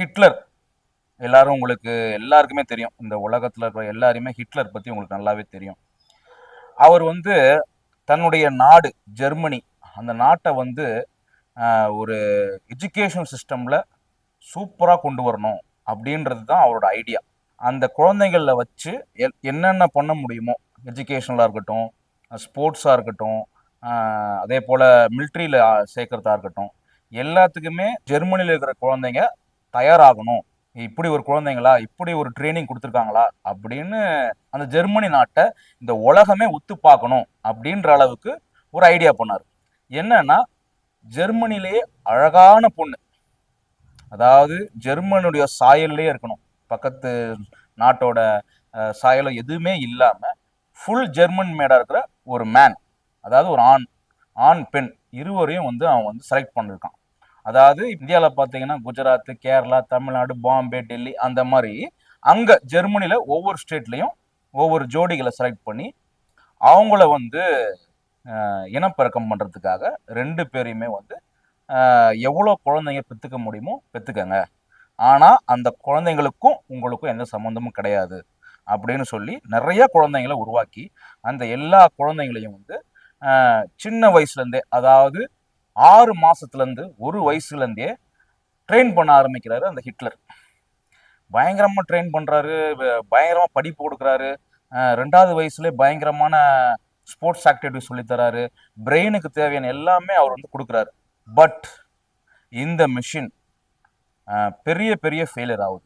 Hitler. எல்லாரும் உங்களுக்கு எல்லாருக்குமே தெரியும். இந்த உலகத்தில் இருக்கிற எல்லாருமே ஹிட்லர் பற்றி உங்களுக்கு நல்லாவே தெரியும். அவர் வந்து தன்னுடைய நாடு ஜெர்மனி அந்த நாட்டை வந்து ஒரு எஜுகேஷன் சிஸ்டமில் சூப்பராக கொண்டு வரணும் அப்படின்றது தான் அவரோட ஐடியா. அந்த குழந்தைகளில் வச்சு என்னென்ன பண்ண முடியுமோ எஜுகேஷனலாக இருக்கட்டும் ஸ்போர்ட்ஸாக இருக்கட்டும் அதே போல் மிலிட்ரியில் சேர்க்குறதா இருக்கட்டும் எல்லாத்துக்குமே ஜெர்மனியில் இருக்கிற குழந்தைங்க தயாராகணும். இப்படி ஒரு குழந்தைங்களா? இப்படி ஒரு ட்ரைனிங் கொடுத்துருக்காங்களா? அப்படின்னு அந்த ஜெர்மனி நாட்டை இந்த உலகமே உத்து பார்க்கணும் அப்படின்ற அளவுக்கு ஒரு ஐடியா பண்ணார். என்னன்னா ஜெர்மனிலேயே அழகான பொண்ணு. அதாவது ஜெர்மனுடைய சாயல்லையே இருக்கணும். பக்கத்து நாட்டோட சாயலும் எதுவுமே இல்லாமல் ஃபுல் ஜெர்மன் மேடாக இருக்கிற ஒரு மேன் அதாவது ஒரு ஆண் ஆண் பெண் இருவரையும் வந்து அவன் வந்து செலக்ட் பண்ணியிருக்கான் அதாவது இந்தியாவில் பார்த்தீங்கன்னா குஜராத் கேரளா தமிழ்நாடு பாம்பே டெல்லி அந்த மாதிரி அங்கே ஜெர்மனியில் ஒவ்வொரு ஸ்டேட்லேயும் ஒவ்வொரு ஜோடிகளை செலக்ட் பண்ணி அவங்கள வந்து இனப்பெருக்கம் பண்ணுறதுக்காக ரெண்டு பேரையுமே வந்து எவ்வளோ குழந்தைங்க பெற்றுக்க முடியுமோ பெற்றுக்கங்க ஆனால் அந்த குழந்தைங்களுக்கும் உங்களுக்கும் எந்த சம்மந்தமும் கிடையாது அப்படின்னு சொல்லி நிறைய குழந்தைங்களை உருவாக்கி அந்த எல்லா குழந்தைங்களையும் வந்து சின்ன வயசுலேருந்தே அதாவது ஆறு மாதத்துலேருந்து ஒரு வயசுலேருந்தே ட்ரெயின் பண்ண ஆரம்பிக்கிறாரு அந்த ஹிட்லர். பயங்கரமாக ட்ரெயின் பண்ணுறாரு பயங்கரமாக படிப்பு கொடுக்குறாரு. ரெண்டாவது வயசுலேயே பயங்கரமான ஸ்போர்ட்ஸ் ஆக்டிவிட்டி சொல்லித்தராரு பிரெயினுக்கு தேவையான எல்லாமே அவர் வந்து கொடுக்குறாரு. பட் இந்த மிஷின் பெரிய பெரிய ஃபெயிலியர் ஆகுது.